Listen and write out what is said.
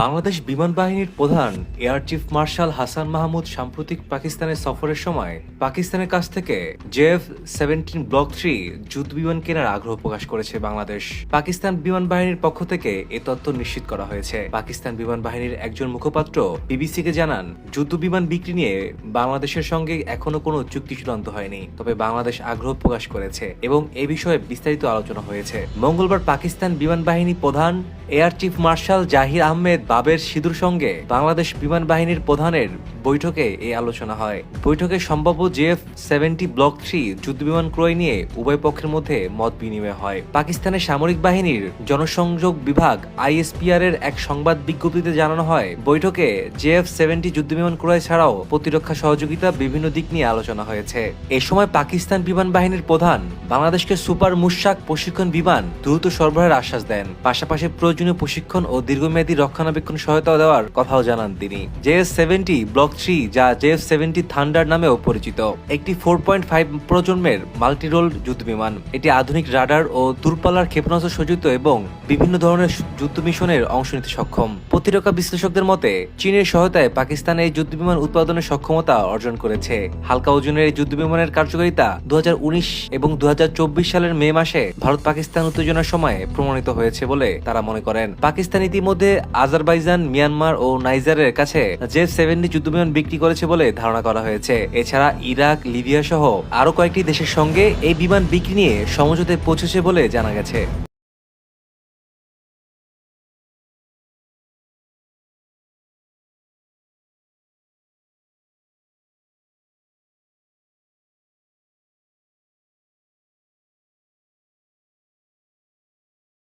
বাংলাদেশ বিমান বাহিনীর প্রধান air chief marshal Hasan Mahmud সাম্প্রতিক পাকিস্তানের সফরের সময় পাকিস্তানের কাছ থেকে জেএফ সেভেন্টিন ব্লক থ্রি যুদ্ধ বিমান কেনার আগ্রহ প্রকাশ করেছে বাংলাদেশ। পাকিস্তান বিমান বাহিনীর পক্ষ থেকে এ তথ্য নিশ্চিত করা হয়েছে। পাকিস্তান বিমান বাহিনীর একজন মুখপাত্র বিবিসিকে জানান, যুদ্ধ বিমান বিক্রি নিয়ে বাংলাদেশের সঙ্গে এখনও কোনো চুক্তি চূড়ান্ত হয়নি, তবে বাংলাদেশ আগ্রহ প্রকাশ করেছে এবং এ বিষয়ে বিস্তারিত আলোচনা হয়েছে। মঙ্গলবার পাকিস্তান বিমান বাহিনী প্রধান air chief marshal Zaheer Ahmed Babar সিধুর সঙ্গে বাংলাদেশ বিমান বাহিনীর প্রধানের বৈঠকে এই আলোচনা হয়। বৈঠকে সম্ভাব্য জেএফ সেভেন্টি ব্লক থ্রি যুদ্ধবিমান ক্রয় নিয়ে উভয় পক্ষের মধ্যে মত বিনিময় হয়। পাকিস্তানের সামরিক বাহিনীর জনসংযোগ বিভাগ আইএসপিআর এর এক সংবাদ বিজ্ঞপ্তিতে জানানো হয়, বৈঠকে জেএফ সেভেন্টি যুদ্ধবিমান ক্রয় ছাড়াও প্রতিরক্ষা সহযোগিতা বিভিন্ন দিক নিয়ে আলোচনা হয়েছে। এ সময় পাকিস্তান বিমান বাহিনীর প্রধান বাংলাদেশকে সুপার মুশাক প্রশিক্ষণ বিমান দ্রুত সরবরাহের আশ্বাস দেন। পাশাপাশি প্রয়োজনীয় প্রশিক্ষণ ও দীর্ঘমেয়াদী রক্ষণাবেক্ষণ সহায়তা দেওয়ার কথাও জানান তিনি। জেএস সেভেন্টি ব্লক থ্রি যা জেএফ সেভেন্টি থান্ডার নামেও পরিচিত। একটি ফোর পয়েন্ট ফাইভ প্রজন্মের মাল্টিরোল যুদ্ধবিমান। এটি আধুনিক রাডার ও দূরপাল্লার ক্ষেপণাস্ত্র সজ্জিত এবং বিভিন্ন ধরনের যুদ্ধ মিশনের অংশ নিতে সক্ষম। প্রতিরক্ষা বিশ্লেষকদের মতে, চীনের সহায়তায় পাকিস্তান এই যুদ্ধবিমান উৎপাদনের সক্ষমতা অর্জন করেছে। হালকা ওজনের এই যুদ্ধবিমানের কার্যকারিতা দু হাজার উনিশ এবং দু হাজার চব্বিশ সালের মে মাসে ভারত পাকিস্তান উত্তেজনার সময় প্রমাণিত হয়েছে বলে তারা মনে করেন। পাকিস্তান ইতিমধ্যে আজারবাইজান, মিয়ানমার ও নাইজারের কাছে জে সেভেন্টি যুদ্ধবিমান বিক্রি করেছে বলে ধারণা করা হয়েছে। এছাড়া ইরাক, লিবিয়া সহ আরও কয়েকটি দেশের সঙ্গে এই বিমান বিক্রি নিয়ে সমঝোতে পৌঁছেছে বলে জানা গেছে।